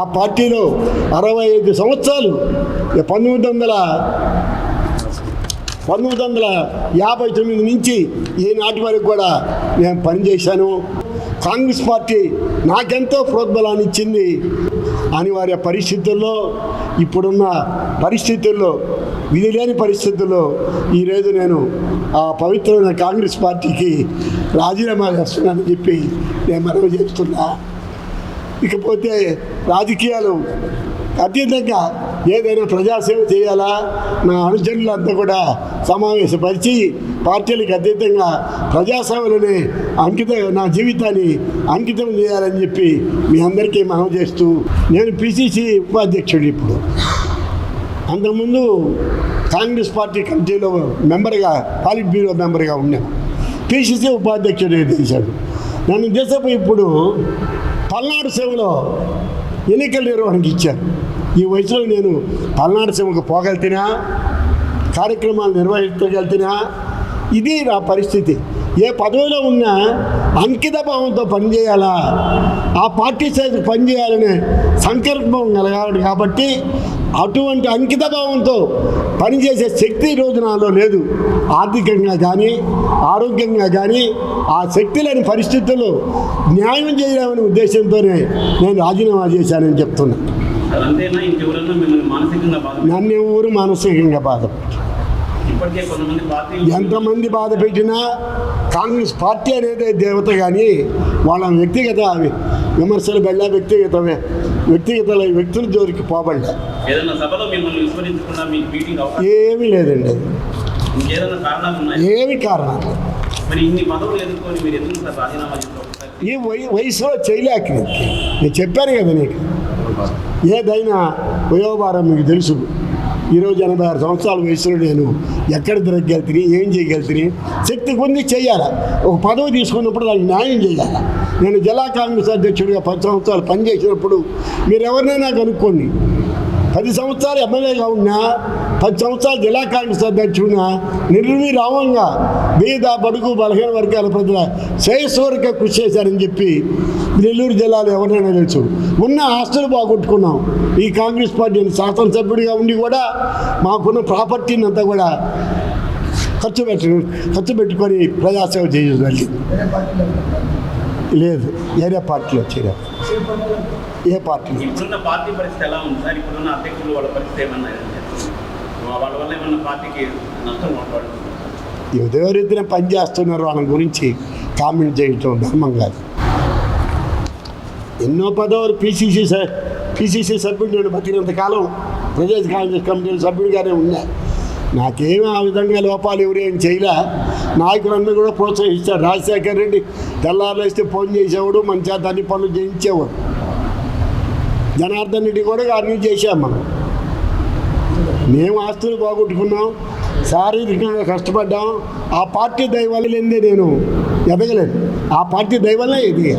ఆ పార్టీలో అరవై ఐదు సంవత్సరాలు పంతొమ్మిది వందల పంతొమ్మిది వందల యాభై తొమ్మిది నుంచి ఈనాటి వరకు కూడా నేను పనిచేశాను. కాంగ్రెస్ పార్టీ నాకెంతో ప్రోద్బలాన్ని ఇచ్చింది. అనివార్య పరిస్థితుల్లో ఇప్పుడున్న పరిస్థితుల్లో విధి లేని పరిస్థితుల్లో ఈరోజు నేను ఆ పవిత్రమైన కాంగ్రెస్ పార్టీకి రాజీనామా చేస్తున్నానని చెప్పి నేను మనవి చేస్తున్నా. ఇకపోతే రాజకీయాలు అత్యంతంగా ఏదైనా ప్రజాసేవ చేయాలా? నా అనుచరులంతా కూడా సమావేశపరిచి పార్టీలకు అతీతంగా ప్రజాసేవలోనే అంకిత నా జీవితాన్ని అంకితం చేయాలని చెప్పి మీ అందరికీ మనం చేస్తూ నేను పిసిసి ఉపాధ్యక్షుడు ఇప్పుడు. అంతకుముందు కాంగ్రెస్ పార్టీ కమిటీలో మెంబర్గా పాలిట్ బ్యూరో మెంబర్గా ఉన్నాను. పిసిసి ఉపాధ్యక్షుడు చేశాడు. నన్ను దేశపు ఇప్పుడు పల్నాడు సేవలో ఎన్నికల నిర్వహణకి ఇచ్చారు ఈ వయసులో నేను పల్నాడు సేవకు పోగలుగుతున్నా కార్యక్రమాలు నిర్వహించగలుగుతున్నా ఇది నా పరిస్థితి. ఏ పదవిలో ఉన్నా అంకిత భావంతో పనిచేయాలా? ఆ పార్టీ సైజు పనిచేయాలనే సంకల్పం కలగాలి కాబట్టి అటువంటి అంకిత భావంతో పనిచేసే శక్తి రోజు నాలో లేదు. ఆర్థికంగా కానీ ఆరోగ్యంగా కానీ ఆ శక్తి లేని పరిస్థితుల్లో న్యాయం చేయలేమనే ఉద్దేశంతోనే నేను రాజీనామా చేశానని చెప్తున్నా. ఇంకెవరన్నా మిమ్మల్ని మానసికంగా బాధ ఎంతమంది బాధ పెట్టినా కాంగ్రెస్ పార్టీ అనేది దేవత కానీ వాళ్ళ వ్యక్తిగత విమర్శలు వెళ్ళా వ్యక్తిగత వ్యక్తిగత వ్యక్తుల జోలికి పోబడ్డా ఏమీ లేదండి. కారణాలు ఏమి కారణం లేదు. మరి ఇన్ని పదవులు ఎదుర్కొని మీరు ఎందుకు సార్ రాజీనామా చేసిన ఒకసారి? ఈ వయ వయసులో చేయలేక నేను చెప్పాను కదా నీకు. ఏదైనా వయోభారం మీకు తెలుసు. ఈరోజు ఎనభై ఆరు సంవత్సరాల వయసులో నేను ఎక్కడ తిరగలుగుతుంది ఏం చేయగలుగుతుంది శక్తి పొంది చేయాలి? ఒక పదవి తీసుకున్నప్పుడు దానికి న్యాయం చేయాలి? నేను జిల్లా కాంగ్రెస్ అధ్యక్షుడిగా పది సంవత్సరాలు పనిచేసినప్పుడు మీరు ఎవరినైనా కనుక్కోండి. పది సంవత్సరాలు ఎమ్మెల్యేగా ఉన్నా పది సంవత్సరాలు జిల్లా కాంగ్రెస్ అధ్యక్షుడినా నిర్విరామంగా బీద బడుగు బలహీన వర్గాల ప్రజల శ్రేయస్వరక కృషి చేశారని చెప్పి నెల్లూరు జిల్లాలో ఎవరైనా తెలుసు. ఉన్న ఆస్తులు బాగొట్టుకున్నాం ఈ కాంగ్రెస్ పార్టీ శాసనసభ్యుడిగా ఉండి కూడా మాకున్న ప్రాపర్టీని అంతా కూడా ఖర్చు పెట్టు ఖర్చు పెట్టుకొని ప్రజాసేవ చేయాలి లేదు ఏరే పార్టీలో చేరాం. ఏ ఇప్పుడున్న పార్టీ పరిస్థితి ఎలా ఉంది? సార్ ఇప్పుడున్న అధ్యక్షులు వాళ్ళ పరిస్థితి ఏమన్నా వాళ్ళ వల్ల ఏమన్నా పార్టీకి నష్టం పని చేస్తున్నారు వాళ్ళ గురించి కామెంట్ చేయటం ధర్మం కాదు. ఎన్నో పదవులు పిసిసి పిసిసి సభ్యుడు నేను బతికినంతకాలం ప్రదేశ్ కాంగ్రెస్ కమిటీ సభ్యుడిగానే ఉన్నా. నాకేమీ ఆ విధంగా లోపాలు ఎవరేం చేయలే. నాయకులందరూ కూడా ప్రోత్సహిస్తారు రాజశేఖర్ రెడ్డి తెల్లారులేస్తే ఫోన్ చేసేవాడు మన చేత అన్ని పనులు చేయించేవాడు. జనార్దన్ రెడ్డి కూడా అన్నీ చేశాం మనం. మేము ఆస్తులు పోగొట్టుకున్నాం శారీరకంగా కష్టపడ్డాం ఆ పార్టీ దైవాలు లేదే నేను ఎదగలేను ఆ పార్టీ దైవలే ఎదిగా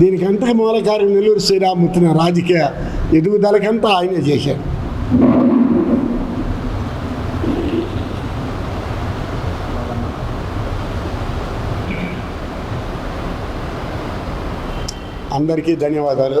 దీనికంతా మూలకారం నెల్లూరు శ్రీరామూర్తి రాజకీయ ఎదుగుదలకంతా ఆయనే చేశాడు. అందరికీ ధన్యవాదాలు.